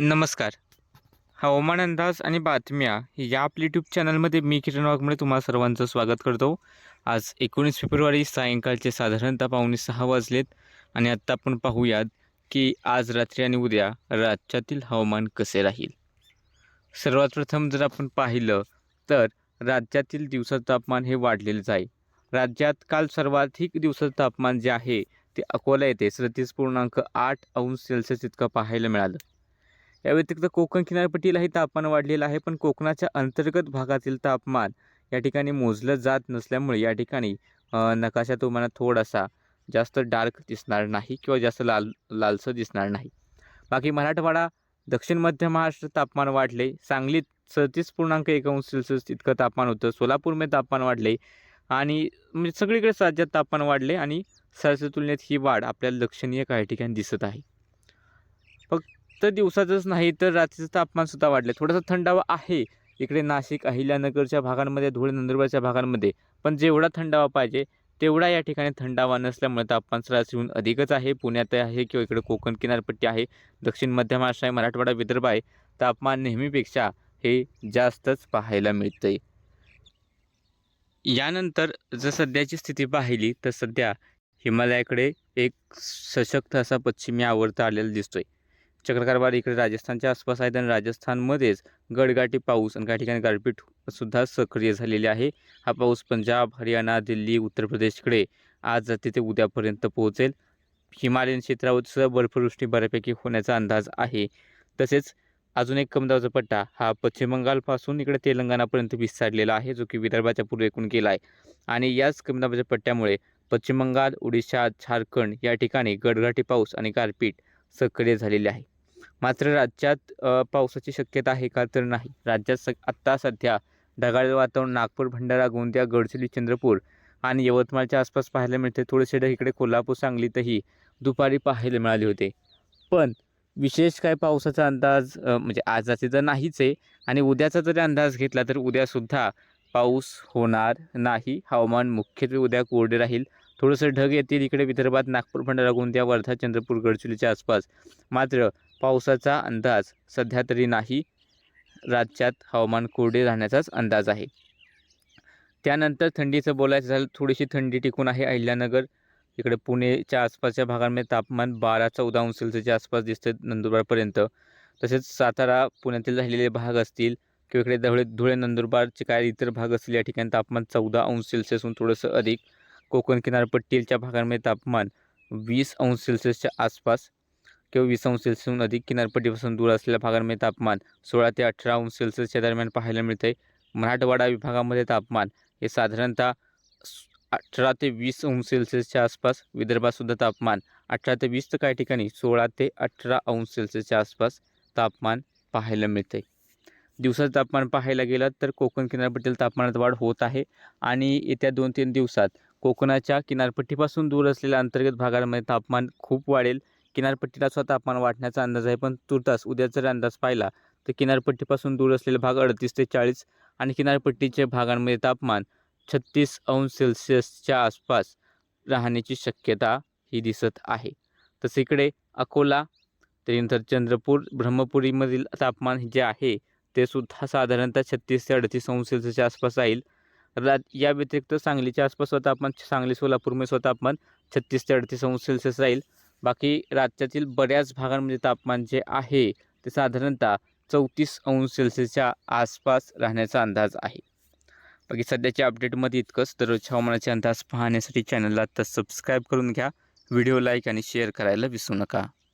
नमस्कार. हवामान अंदाज आणि बातम्या या आपल्या यूट्यूब चॅनलमध्ये मी किरण वाघमळे तुम्हाला सर्वांचं स्वागत करतो. आज एकोणीस फेब्रुवारी सायंकाळचे साधारणतः पावणे सहा वाजलेत आणि आत्ता आपण पाहूयात की आज रात्री आणि उद्या राज्यातील हवामान कसे राहील. सर्वात प्रथम जर आपण पाहिलं तर राज्यातील दिवसाचं तापमान हे वाढलेलंच आहे. राज्यात काल सर्वाधिक दिवसाचं तापमान जे आहे ते अकोला येथे सदतीस पूर्णांक आठ अंश सेल्सिअस इतकं पाहायला मिळालं. या व्यतिरिक्त कोकण किनारपट्टीलाही तापमान वाढलेलं आहे पण कोकणाच्या अंतर्गत भागातील तापमान या ठिकाणी मोजलं जात नसल्यामुळे या ठिकाणी नकाशा तुम्हाला थोडासा जास्त डार्क दिसणार नाही किंवा जास्त लाल लालसर दिसणार नाही. बाकी मराठवाडा दक्षिण मध्य महाराष्ट्र तापमान वाढले सांगलीत सदतीस पूर्णांक एक सेल्सिअस इतकं तापमान होतं सोलापूरमध्ये तापमान वाढले आणि म्हणजे सगळीकडे राज्यात तापमान वाढले आणि सरासरी तुलनेत ही वाढ आपल्याला लक्षणीय काही ठिकाणी दिसत आहे. तर दिवसाचंच नाही तर रात्रीचं तापमानसुद्धा वाढलं थोडासा थंडावा आहे. इकडे नाशिक अहिल्यानगरच्या भागांमध्ये धुळे नंदुरबारच्या भागांमध्ये. पण जेवढा थंडावा पाहिजे तेवढा या ठिकाणी थंडावा नसल्यामुळे तापमान सरासरीहून अधिकच आहे. पुण्यात आहे किंवा इकडे कोकण किनारपट्टी आहे. दक्षिण मध्य महाराष्ट्र आहे मराठवाडा विदर्भ आहे. तापमान नेहमीपेक्षा हे जास्तच पाहायला मिळतंय. यानंतर जर सध्याची स्थिती पाहिली तर सध्या हिमालयाकडे एक सशक्त असा पश्चिमी आवर्त आलेला दिसतोय. चक्रकारवार इकडे राजस्थानच्या आसपास आहेत आणि राजस्थानमध्येच गडगाठी पाऊस आणि काही ठिकाणी गारपीट सुद्धा सक्रिय झालेली आहे. हा पाऊस पंजाब हरियाणा दिल्ली उत्तर प्रदेशकडे आज तिथे ते उद्यापर्यंत पोहोचेल. हिमालयन क्षेत्रावर सुद्धा बर्फवृष्टी बऱ्यापैकी होण्याचा अंदाज आहे. तसेच अजून एक कमदाबाचा पट्टा हा पश्चिम बंगालपासून इकडे तेलंगणापर्यंत विस्तारलेला आहे जो की विदर्भाच्या पूर्वेकडून गेला आहे आणि याच कमदाबाच्या पट्ट्यामुळे पश्चिम बंगाल ओडिशा झारखंड या ठिकाणी गडगाठी पाऊस आणि गारपीट सक्रिय झालेली आहे. मात्र राज्यात पावसाची शक्यता आहे का तर नाही. राज्यात स आत्ता सध्या ढगाळ वातावरण नागपूर भंडारा गोंदिया गडचिरोली चंद्रपूर आणि यवतमाळच्या आसपास पाहायला मिळते. थोडेसे ढग इकडे कोल्हापूर सांगलीतही दुपारी पाहायला मिळाले होते. पण विशेष काय पावसाचा अंदाज म्हणजे आजाचे तर नाहीच आहे आणि उद्याचा जरी अंदाज घेतला तर उद्यासुद्धा पाऊस होणार नाही. हवामान मुख्यत्वे उद्या कोरडे राहील. थोडंसं ढग येतील. इकडे विदर्भात नागपूर भंडारा गोंदिया वर्धा चंद्रपूर गडचिरोलीच्या आसपास. मात्र पावसाचा अंदाज सध्या तरी नाही. राज्यात हवामान कोरडे राहण्याचाच अंदाज आहे. त्यानंतर थंडीचं बोलायचं झालं थोडीशी थंडी टिकून आहे अहिल्यानगर. इकडे पुणेच्या आसपासच्या भागांमध्ये तापमान बारा चौदा अंश सेल्सिअसच्या आसपास दिसतं नंदुरबारपर्यंत. तसेच सातारा पुण्यातील राहिलेले भाग असतील. किंवा इकडे धुळे धुळे नंदुरबारचे काय इतर भाग असतील या ठिकाणी तापमान चौदा अंश सेल्सिअसहून थोडंसं अधिक. कोकण किनारपट्टीच्या भागांमध्ये तापमान वीस अंश सेल्सिअसच्या आसपास किंवा वीस अंश सेल्सिअसहून अधिक. किनारपट्टीपासून दूर असलेल्या भागांमध्ये तापमान सोळा ते अठरा अंश सेल्सिअसच्या दरम्यान पाहायला मिळते मराठवाडा विभागामध्ये तापमान हे साधारणतः अठरा ते वीस अंश सेल्सिअसच्या आसपास. विदर्भातसुद्धा तापमान अठरा ते वीस तर काही ठिकाणी सोळा ते अठरा अंश सेल्सिअसच्या आसपास तापमान पाहायला मिळते दिवसाचं तापमान पाहायला गेलं तर कोकण किनारपट्टीला तापमानात वाढ होत आहे आणि येत्या दोन तीन दिवसात कोकणाच्या किनारपट्टीपासून दूर असलेल्या अंतर्गत भागांमध्ये तापमान खूप वाढेल. किनारपट्टीला सुद्धा तापमान वाढण्याचा अंदाज आहे पण तुर्तास उद्या जर अंदाज पाहिला तर किनारपट्टीपासून दूर असलेले भाग अडतीस ते चाळीस आणि किनारपट्टीच्या भागांमध्ये तापमान छत्तीस अंश सेल्सिअसच्या आसपास राहण्याची शक्यता ही दिसत आहे. तसं इकडे अकोला त्यानंतर चंद्रपूर ब्रह्मपुरीमधील तापमान जे आहे ते सुद्धा साधारणतः छत्तीस ते अडतीस अंश सेल्सिअसच्या आसपास राहील. रात या व्यतिरिक्त सांगलीच्या आसपास तापमान सांगली सोलापूरमध्ये स्वतः आपण छत्तीस ते अडतीस अंश सेल्सिअस राहील. बाकी राज्यातील बऱ्याच भागांमध्ये म्हणजे तापमान जे आहे ते साधारणतः चौतीस अंश सेल्सिअसच्या आसपास राहण्याचा अंदाज आहे. बाकी सध्याच्या अपडेटमध्ये इतकंच. दररोजच्या हवामानाचे अंदाज पाहण्यासाठी चॅनलला आत्ता सबस्क्राईब करून घ्या. व्हिडिओ लाईक आणि शेअर करायला विसरू नका.